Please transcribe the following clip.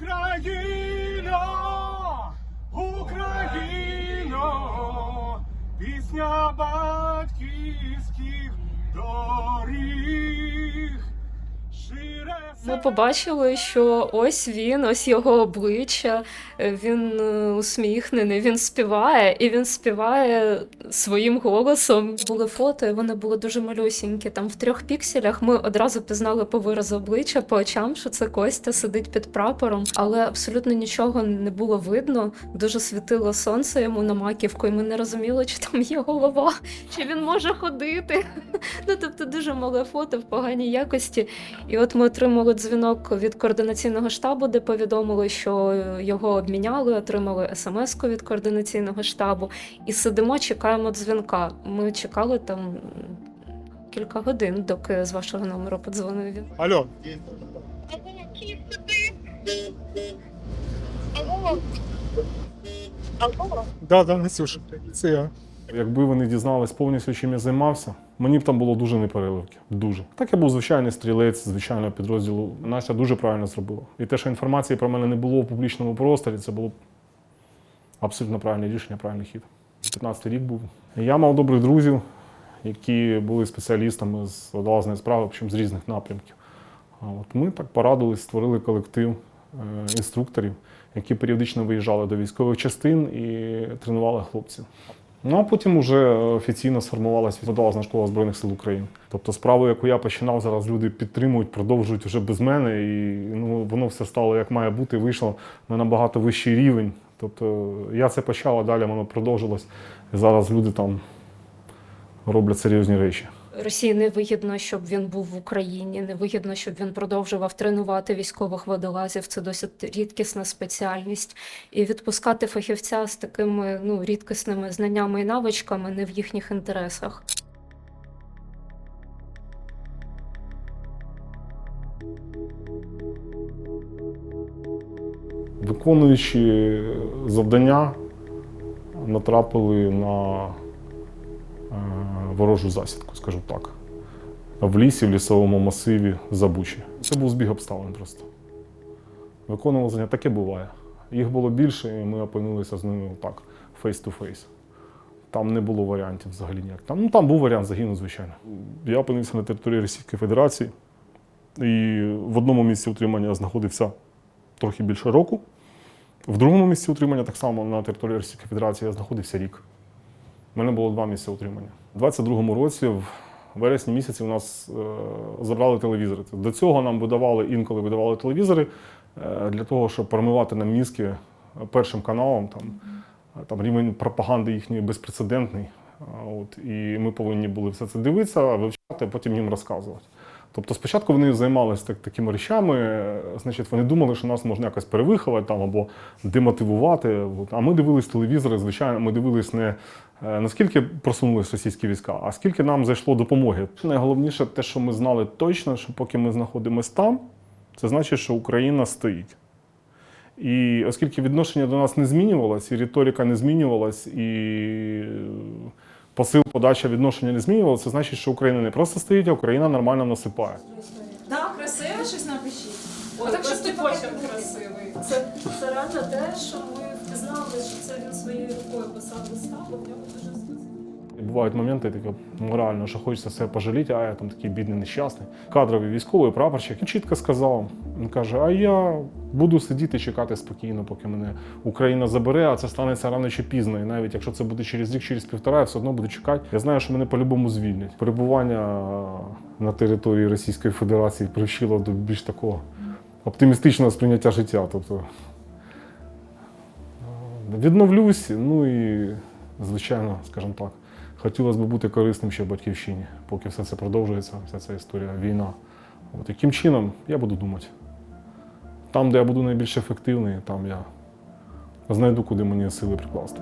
Україно, Україно, пісня батьківських Ми побачили, що ось він, ось його обличчя. е, Він е, усміхнений, він співає, і він співає своїм голосом. Були фото, і вони були дуже малюсінькі. Там в трьох пікселях ми одразу пізнали по виразу обличчя, по очам, що це Костя сидить під прапором, але абсолютно нічого не було видно. Дуже світило сонце йому на маківку, і ми не розуміли, чи там є голова, чи він може ходити. Ну тобто дуже мале фото в поганій якості. І от ми отримали дзвінок від координаційного штабу, де повідомили, що його обміняли, отримали смс-ку від координаційного штабу, і сидимо, чекаємо дзвінка. Ми чекали там кілька годин, доки з вашого номеру подзвонив він. Алло, Алло. Алло. да, да, Настюша, це я. Якби вони дізнались повністю, чим я займався, мені б там було дуже непереливки. Дуже. Так я був звичайний стрілець звичайного підрозділу. Настя дуже правильно зробила. І те, що інформації про мене не було в публічному просторі, це було абсолютно правильне рішення, правильний хід. 15-й рік був. Я мав добрих друзів, які були спеціалістами з водолазної справи, причому з різних напрямків. От ми так порадились, створили колектив е, інструкторів, які періодично виїжджали до військових частин і тренували хлопців. Ну а потім вже офіційно сформувалася відповідальна школа Збройних сил України. Тобто справу, яку я починав, зараз люди підтримують, продовжують вже без мене, і ну, воно все стало як має бути, вийшло на набагато вищий рівень. Тобто я це почав, а далі воно продовжилось. І зараз люди там роблять серйозні речі. Росії не вигідно, щоб він був в Україні, не вигідно, щоб він продовжував тренувати військових водолазів. Це досить рідкісна спеціальність. І відпускати фахівця з такими ну рідкісними знаннями і навичками не в їхніх інтересах. Виконуючи завдання, натрапили на ворожу засідку, скажу так. В лісі, в лісовому масиві Забучі. Це був збіг обставин просто. Виконували заняття, таке буває. Їх було більше, і ми опинилися з ними так, фейс-ту-фейс. Там не було варіантів взагалі ніяк. Там, ну, там був варіант загину, звичайно. Я опинився на території Російської Федерації, і в одному місці утримання знаходився трохи більше року. В другому місці утримання, так само на території Російської Федерації, я знаходився рік. У мене було два місця утримання. У 22-му році, в вересні місяці, у нас е, забрали телевізори. До цього нам видавали, інколи видавали телевізори е, для того, щоб промивати нам мізки першим каналом. Там, е, там рівень пропаганди їхньої безпрецедентний. От, і ми повинні були все це дивитися, вивчати, а потім їм розказувати. Тобто спочатку вони займалися так, такими речами, значить, вони думали, що нас можна якось перевиховати там, або демотивувати. А ми дивились телевізори, звичайно, ми дивились не е, наскільки просунулись російські війська, а скільки нам зайшло допомоги. Найголовніше те, що ми знали точно, що поки ми знаходимося там, це значить, що Україна стоїть. І оскільки відношення до нас не змінювалось, і риторика не змінювалась, і посил подача відношення не змінювало, це значить, що Україна не просто стоїть, а Україна нормально насипає. Так, красиво щось напишіть. Так, що ти почерк потім красивий. Це, це реально те, що ми знали, що це він своєю рукою писав листа, бо в нього дуже І бувають моменти таке морально, що хочеться себе пожаліти, а я там такий бідний нещасний. Кадровий військовий прапорщик чітко сказав: він каже: А я буду сидіти чекати спокійно, поки мене Україна забере, а це станеться рано чи пізно. І навіть якщо це буде через рік, через півтора, я все одно буду чекати. Я знаю, що мене по-любому звільнять. Перебування на території Російської Федерації привчило до більш такого оптимістичного сприйняття життя. Тобто відновлюсь, ну і звичайно, скажімо так. Хотілося б бути корисним ще батьківщині, поки все це продовжується, вся ця історія, війна. От яким чином я буду думати? Там, де я буду найбільш ефективний, там я знайду, куди мені сили прикласти.